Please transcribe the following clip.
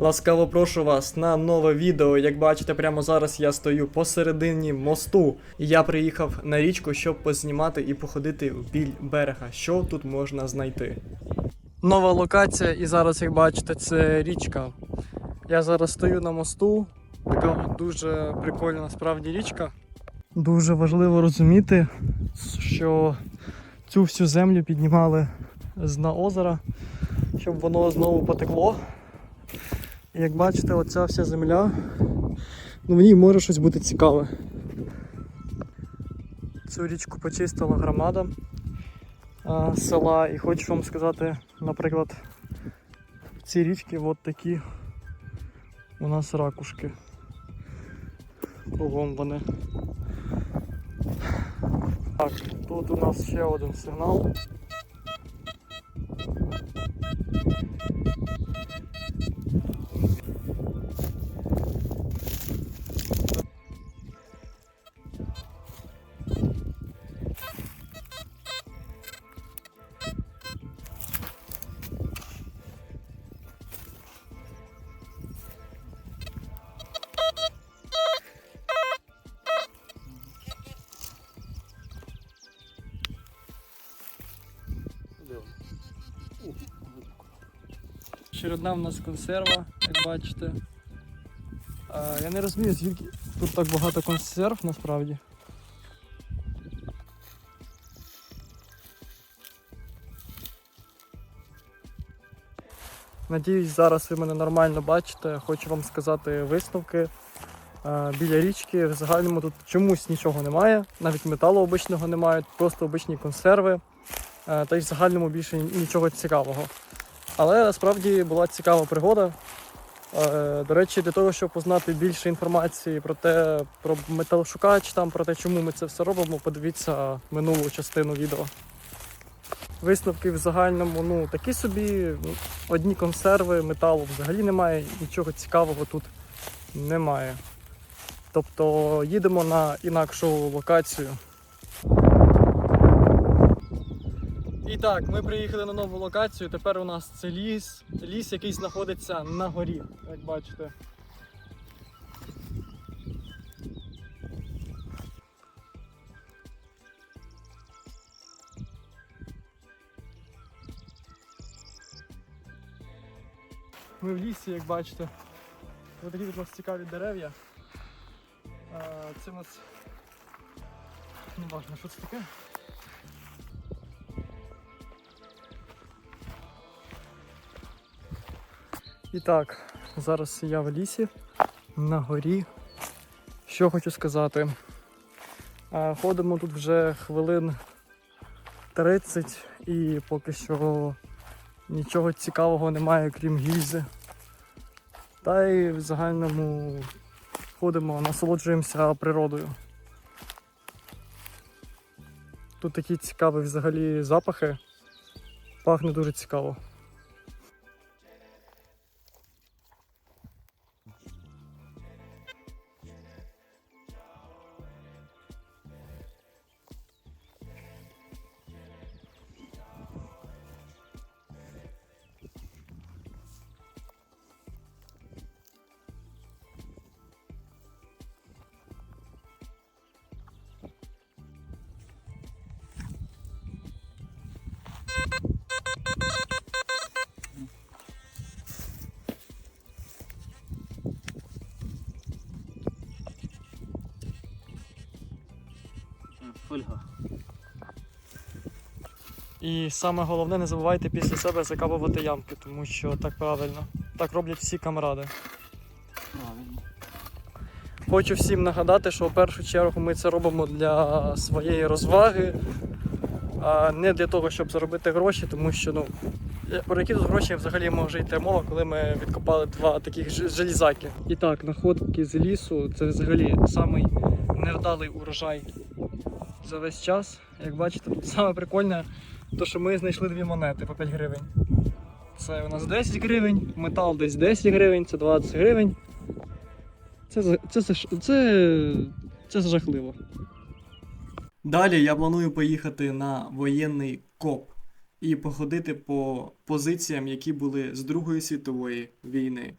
Ласкаво прошу вас на нове відео. Як бачите, прямо зараз я стою посередині мосту. І я приїхав на річку, щоб познімати і походити вбіль берега. Що тут можна знайти? Нова локація, і зараз, як бачите, це річка. Я зараз стою на мосту. Така дуже прикольна насправді річка. Дуже важливо розуміти, що цю всю землю піднімали з дна озера, щоб воно знову потекло. Як бачите, оця вся земля, ну в ній може щось бути цікаве. Цю річку почистила громада а, села. І хочу вам сказати, наприклад, в цій річці от такі у нас ракушки. Кругом вони. Так, тут у нас ще один сигнал. Чередна в нас консерва, як бачите. А, я не розумію, звідки тут так багато консерв насправді. Надіюсь, зараз ви мене нормально бачите. Хочу вам сказати висновки. Біля річки в загальному тут чомусь нічого немає, навіть металу обичного немає, просто обичні консерви. Та й в загальному більше нічого цікавого. Але насправді була цікава пригода. Е, До речі, для того, щоб узнати більше інформації про те, про металошукач, там, про те, чому ми це все робимо, подивіться минулу частину відео. Висновки в загальному, ну, такі собі, ну, одні консерви, металу взагалі немає, нічого цікавого тут немає. Тобто їдемо на інакшу локацію. І так, ми приїхали на нову локацію. Тепер у нас це ліс. Ліс, який знаходиться на горі, як бачите. Ми в лісі, як бачите. Ось такі тут у нас цікаві дерев'я. Це у нас. Не важно, що це таке. І так, зараз я в лісі на горі. Що хочу сказати. Ходимо тут вже хвилин 30 і поки що нічого цікавого немає, крім гільзи. Та й в загальному ходимо, насолоджуємося природою. Тут такі цікаві взагалі запахи. Пахне дуже цікаво. Фольга. І саме головне, не забувайте після себе закапувати ямки, тому що так правильно. Так роблять всі камради. Правильно. Хочу всім нагадати, що в першу чергу ми це робимо для своєї розваги, а не для того, щоб заробити гроші, тому що ну, про які тут гроші взагалі може йти мова, коли ми відкопали два таких желізаки. І так, находки з лісу це взагалі самий невдалий урожай за весь час. Як бачите, саме прикольне, то що ми знайшли дві монети по 5 гривень. Це у нас 10 гривень, метал десь 10 гривень, це 20 гривень. Це, це, це, це, це жахливо. Далі я планую поїхати на воєнний коп і походити по позиціям, які були з Другої світової війни.